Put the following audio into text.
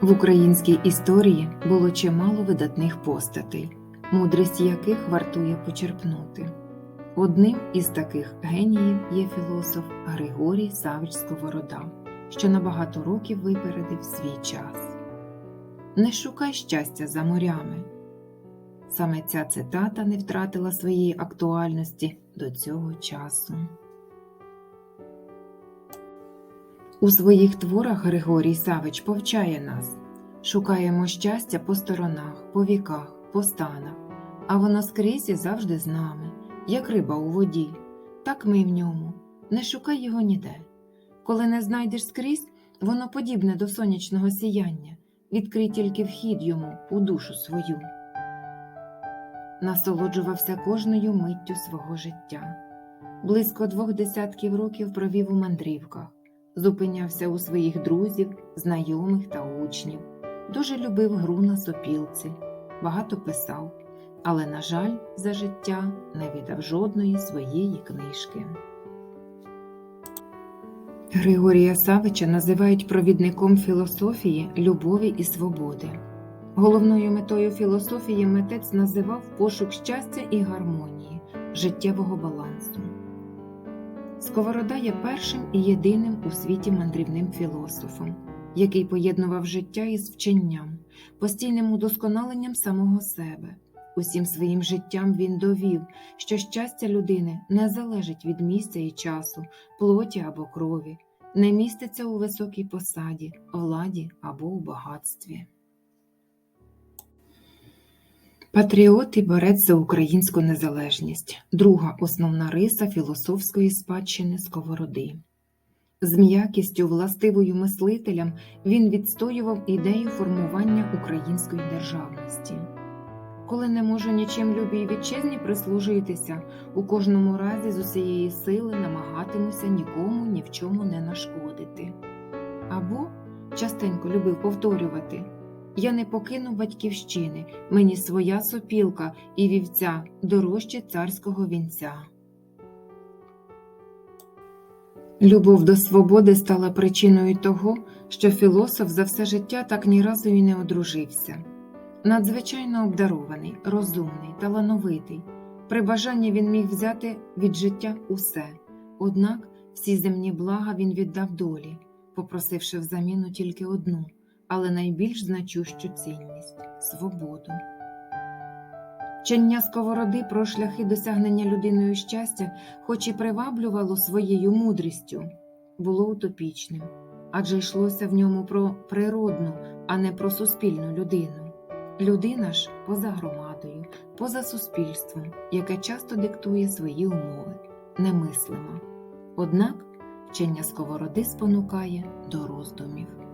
В українській історії було чимало видатних постатей, мудрість яких вартує почерпнути. Одним із таких геніїв є філософ Григорій Савич Сковорода, що на багато років випередив свій час. Не шукай щастя за морями. Саме ця цитата не втратила своєї актуальності до цього часу. У своїх творах Григорій Савич повчає нас шукаємо щастя по сторонах, по віках, по станах, а воно скрізь і завжди з нами, як риба у воді, так ми й в ньому. Не шукай його ніде. Коли не знайдеш скрізь, воно подібне до сонячного сіяння, відкрий тільки вхід йому у душу свою. Насолоджувався кожною миттю свого життя. Близько двох десятків років провів у мандрівках зупинявся у своїх друзів, знайомих та учнів, дуже любив гру на сопілці, багато писав, але, на жаль, за життя не видав жодної своєї книжки. Григорія Савича називають провідником філософії, любові і свободи. Головною метою філософії митець називав пошук щастя і гармонії, життєвого балансу. Сковорода є першим і єдиним у світі мандрівним філософом, який поєднував життя із вченням, постійним удосконаленням самого себе. Усім своїм життям він довів, що щастя людини не залежить від місця і часу, плоті або крові, не міститься у високій посаді, владі або у багатстві. Патріот і борець за українську незалежність друга основна риса філософської спадщини Сковороди. З м'якістю, властивою мислителям, він відстоював ідею формування української державності. Коли не можу нічим любій вітчизні прислужитися, у кожному разі з усієї сили намагатимуся нікому ні в чому не нашкодити. Або частенько любив повторювати я не покину батьківщини, мені своя сопілка і вівця дорожче царського вінця. Любов до свободи стала причиною того, що філософ за все життя так ні разу і не одружився. Надзвичайно обдарований, розумний, талановитий. При бажанні він міг взяти від життя усе, однак всі земні блага він віддав долі, попросивши взаміну тільки одну але найбільш значущу цінність свободу. Вчення сковороди про шляхи досягнення людиною щастя, хоч і приваблювало своєю мудрістю, було утопічним, адже йшлося в ньому про природну, а не про суспільну людину. Людина ж поза громадою, поза суспільством, яке часто диктує свої умови, немислимо. Однак вчення сковороди спонукає до роздумів.